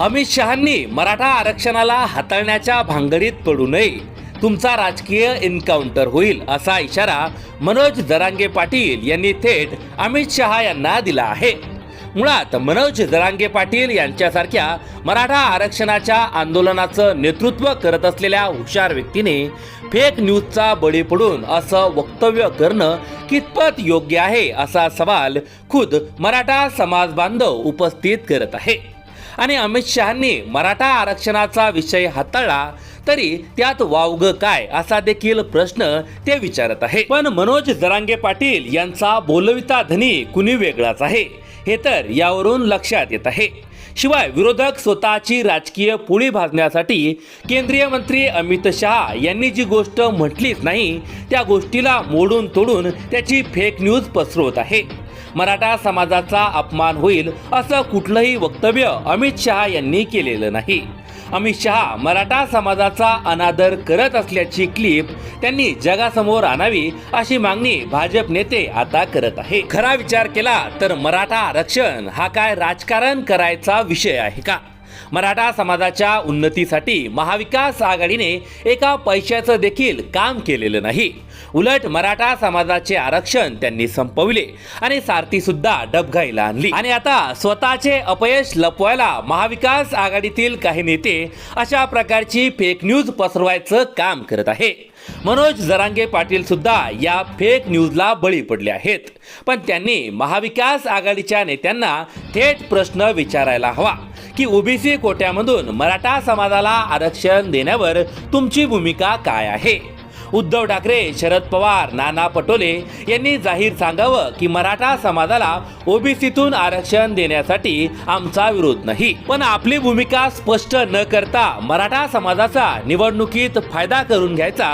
अमित शहांनी मराठा आरक्षणाला हाताळण्याच्या भांगडीत पडू नये. तुमचा राजकीय एन्काउंटर होईल असा इशारा मनोज जरांगे पाटील यांनी थेट अमित शहा यांना दिला आहे. मुळात मनोज जरांगे पाटील यांच्यासारख्या मराठा आरक्षणाच्या आंदोलनाचं नेतृत्व करत असलेल्या हुशार व्यक्तीने फेक न्यूजचा बळी पडून असं वक्तव्य करणं कितपत योग्य आहे असा सवाल खुद मराठा समाज बांधव उपस्थित करत आहे. आणि अमित शहांनी मराठा आरक्षणाचा विषय हाताळला तरी त्यात वावग काय असा देखील प्रश्न ते विचारत आहे. पण मनोज जरांगे पाटील यांचा बोलविता धनी कुणी वेगळाच आहे? हे तर यावरून लक्षात येत आहे. शिवाय विरोधक स्वतःची राजकीय पोळी भाजण्यासाठी केंद्रीय मंत्री अमित शहा यांनी जी गोष्ट म्हटलीच नाही त्या गोष्टीला मोडून तोडून त्याची फेक न्यूज पसरवत आहे. मराठा समाजाचा अपमान होईल असं कुठलंही वक्तव्य अमित शहा यांनी केलेलं नाही. अमित शहा मराठा समाजाचा अनादर करत असल्याची क्लिप त्यांनी जगासमोर आणावी अशी मागणी भाजप नेते आता करत आहे. खरा विचार केला तर मराठा आरक्षण हा काय राजकारण करायचा विषय आहे का? मराठा समाजाच्या उन्नतीसाठी महाविकास आघाडीने एका पैशाचं देखील काम केलेलं नाही. उलट मराठा समाजाचे आरक्षण त्यांनी संपविले आणि सारथी सुद्धा डबघाईला आणली. आणि आता स्वतःचे अपयश लपवायला महाविकास आघाडीतील काही नेते अशा प्रकारची फेक न्यूज पसरवायचं काम करत आहे. मनोज जरांगे पाटील सुद्धा या फेक न्यूजला बळी पडले आहेत. पण त्यांनी महाविकास आघाडीच्या नेत्यांना थेट प्रश्न विचारायला हवा. की ओबीसी कोट्यामधून मराठा समाजाला आरक्षण देण्यावर तुमची भूमिका काय आहे? उद्धव ठाकरे शरद पवार नाना पटोले यांनी जाहीर सांगावं की मराठा समाजाला ओबीसीतून आरक्षण देण्यासाठी आमचा विरोध नाही. पण आपली भूमिका स्पष्ट न करता मराठा समाजाचा निवडणुकीत फायदा करून घ्यायचा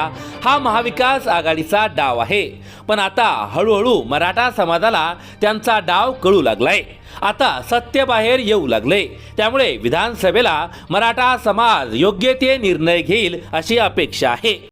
हा महाविकास आघाडीचा डाव आहे. पण आता हळूहळू मराठा समाजाला त्यांचा डाव कळू लागलाय. आता सत्य बाहेर येऊ लागले. त्यामुळे विधानसभेला मराठा समाज योग्य ते निर्णय घेईल अशी अपेक्षा आहे.